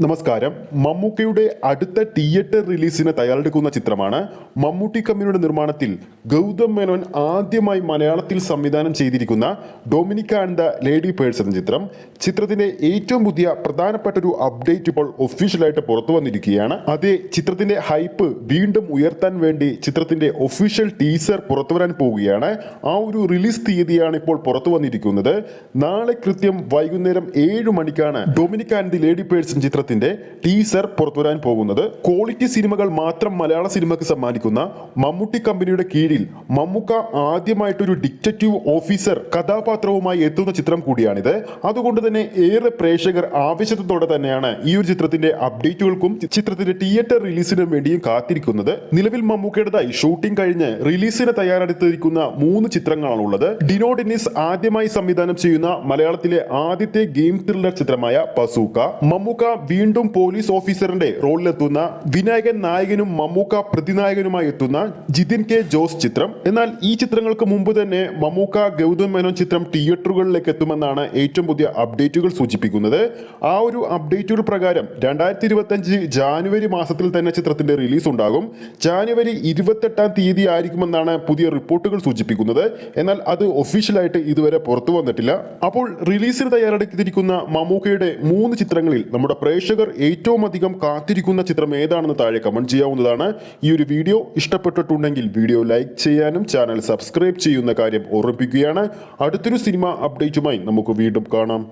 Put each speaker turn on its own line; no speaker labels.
നമസ്കാരം. മമ്മൂക്കയുടെ അടുത്ത തിയേറ്റർ റിലീസിന് തയ്യാറെടുക്കുന്ന ചിത്രമാണ് മമ്മൂട്ടി കമ്പനിയുടെ നിർമ്മാണത്തിൽ ഗൗതം മേനോൻ ആദ്യമായി മലയാളത്തിൽ സംവിധാനം ചെയ്തിരിക്കുന്ന Dominic and the lady person ചിത്രം. ചിത്രത്തിന്റെ ഏറ്റവും പുതിയ പ്രധാനപ്പെട്ട ഒരു അപ്ഡേറ്റ് ഇപ്പോൾ ഒഫീഷ്യലായിട്ട് പുറത്തു വന്നിരിക്കുകയാണ്. അതേ ചിത്രത്തിന്റെ ഹൈപ്പ് വീണ്ടും ഉയർത്താൻ വേണ്ടി ചിത്രത്തിന്റെ ഒഫീഷ്യൽ ടീസർ പുറത്തു വരാൻ പോവുകയാണ്. ആ ഒരു റിലീസ് തീയതിയാണ് ഇപ്പോൾ പുറത്തു വന്നിരിക്കുന്നത്. നാളെ കൃത്യം വൈകുന്നേരം ഏഴ് മണിക്കാണ് Dominic and the lady person ചിത്രത്തിന്റെ ടീസർ പുറത്തുവരാൻ പോകുന്നത് ക്വാളിറ്റി സിനിമകൾ മാത്രം മലയാള സിനിമയ്ക്ക് സമ്മാനിക്കുന്ന മമ്മൂട്ടി കമ്പനിയുടെ കീഴിൽ മമ്മൂക്ക ആദ്യമായിട്ടൊരു ഡിക്റ്ററ്റീവ് ഓഫീസർ കഥാപാത്രവുമായി എത്തുന്ന ചിത്രം കൂടിയാണിത്. അതുകൊണ്ട് തന്നെ ഏറെ പ്രേക്ഷകർ ആവശ്യത്തോടെ തന്നെയാണ് ഈ ഒരു ചിത്രത്തിന്റെ അപ്ഡേറ്റുകൾക്കും ചിത്രത്തിന്റെ തിയേറ്റർ റിലീസിനും വേണ്ടിയും കാത്തിരിക്കുന്നത്. നിലവിൽ മമ്മൂക്കയുടേതായി ഷൂട്ടിംഗ് കഴിഞ്ഞ് റിലീസിന് തയ്യാറെടുത്തിരിക്കുന്ന മൂന്ന് ചിത്രങ്ങളാണുള്ളത്. ഡിനോ ഡെന്നിസ് ആദ്യമായി സംവിധാനം ചെയ്യുന്ന മലയാളത്തിലെ ആദ്യത്തെ ഗെയിം ത്രില്ലർ ചിത്രമായ പസൂക്ക. മമ്മൂക്ക വീണ്ടും പോലീസ് ഓഫീസറിന്റെ റോളിലെത്തുന്ന വിനായകൻ നായകനും മമ്മൂക്ക പ്രതിനായകനുമായി എത്തുന്ന ജിതിൻ കെ ജോസ് ചിത്രം. എന്നാൽ ഈ ചിത്രങ്ങൾക്ക് മുമ്പ് തന്നെ മമ്മൂക്ക ഗൗതം മേനോൻ ചിത്രം തിയേറ്ററുകളിലേക്ക് എത്തുമെന്നാണ് ഏറ്റവും പുതിയ അപ്ഡേറ്റുകൾ സൂചിപ്പിക്കുന്നത്. ആ ഒരു അപ്ഡേറ്റുകൾ പ്രകാരം രണ്ടായിരത്തി ഇരുപത്തഞ്ച് ജാനുവരി മാസത്തിൽ തന്നെ ചിത്രത്തിന്റെ റിലീസ് ഉണ്ടാകും. ജാനുവരി ഇരുപത്തെട്ടാം തീയതി ആയിരിക്കുമെന്നാണ് പുതിയ റിപ്പോർട്ടുകൾ സൂചിപ്പിക്കുന്നത്. എന്നാൽ അത് ഒഫീഷ്യലായിട്ട് ഇതുവരെ പുറത്തു വന്നിട്ടില്ല. അപ്പോൾ റിലീസിന് തയ്യാറെടുത്തിരിക്കുന്ന മമ്മൂക്കയുടെ മൂന്ന് ചിത്രങ്ങളിൽ നമ്മുടെ പ്രേക്ഷകർ ഏറ്റവും അധികം കാത്തിരിക്കുന്ന ചിത്രം ഏതാണെന്ന് താഴെ കമന്റ് ചെയ്യാവുന്നതാണ്. ഈ ഒരു വീഡിയോ ഇഷ്ടപ്പെട്ടിട്ടുണ്ടെങ്കിൽ വീഡിയോ ലൈക്ക് ചെയ്യാനും ചാനൽ സബ്സ്ക്രൈബ് ചെയ്യുന്ന കാര്യം ഓർമ്മിപ്പിക്കുകയാണ് അടുത്തൊരു സിനിമ അപ്ഡേറ്റുമായി നമുക്ക് വീണ്ടും കാണാം.